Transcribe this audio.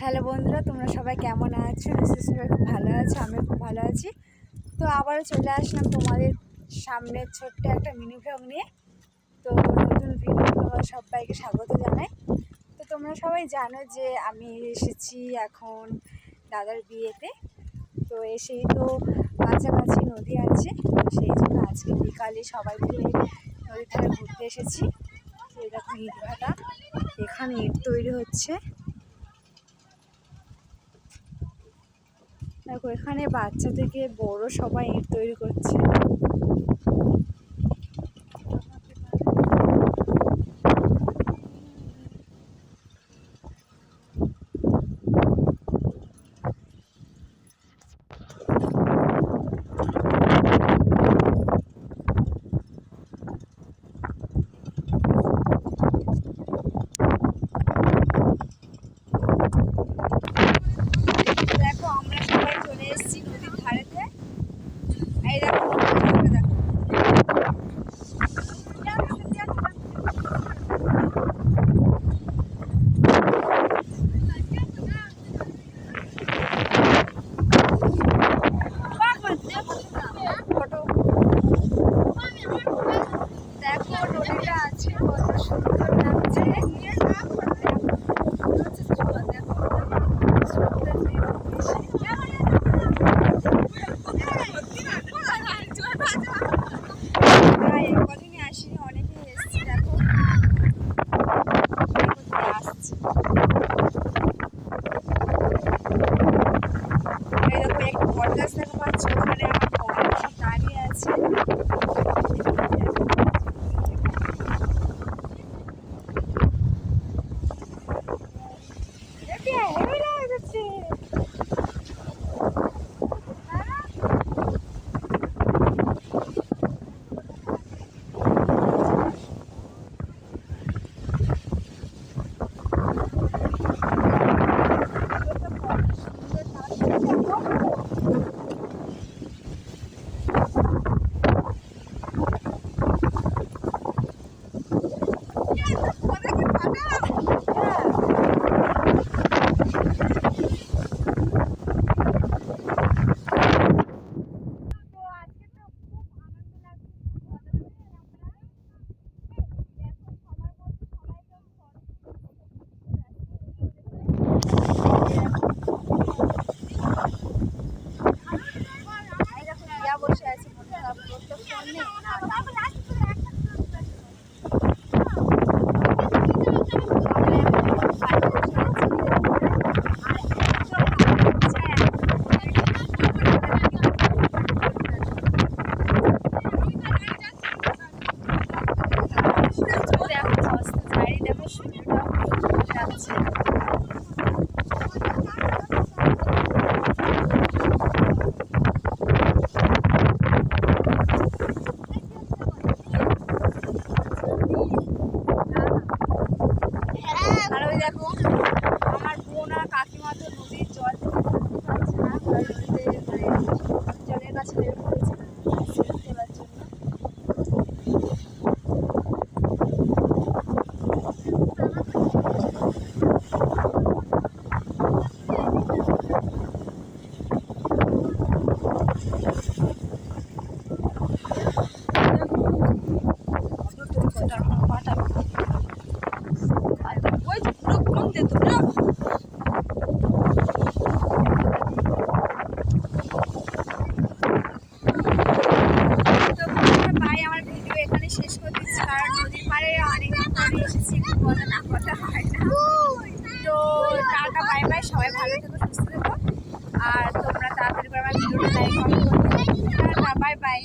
Hello বন্ধুরা, তোমরা সবাই কেমন আছো? সবাই খুব ভালো আছো, আমিও খুব ভালো আছি। তো আবারও চলে আসলাম তোমাদের সামনে ছোট্ট একটা মিনি ব্লগ নিয়ে। তো নতুন ভিডিও তোমার সবাইকে স্বাগত জানাই। তো তোমরা সবাই জানো যে আমি এসেছি এখন দাদার বিয়েতে। তো এসেই তো কাছাকাছি নদী আছে সেই জন্য আজকে বিকালে সবাই মিলে নদীর ধারে ঘুরতে এসেছি। দেখো ইট ভাটা এখানে ইট তৈরি হচ্ছে। দেখো এখানে বাচ্চা থেকে বড় সবাই ইট তৈরি করছে। 哎有一 তো ফোন নেই। আমরা এখন বাড়ি বসে আছি। দেখো মস্ত চারি দেখো সূর্যটা খুব সুন্দর লাগছে আর ওই দেখো আমার বোন আর কাকিমা তো নদীর জল থেকে নামতে পারছে না তাই নদীতে মানে জলের কাছে বের করেছে সেলফি তোলার জন্য ওই যে পুরো কোন দে তো তো বাই আমার ভিডিও এখানে শেষ করে দিচ্ছি কারণ নদীর পাড়ে অনেকদিন পরে এসেছি একটু কথা না কথা হয় না তো টাটা বাই বাই, সবাই ভালো থেকো, সুস্থ থেকো। আর তোমরা তাড়াতাড়ি করে আমার ভিডিওটা লাইক কমেন্ট করতে বাই।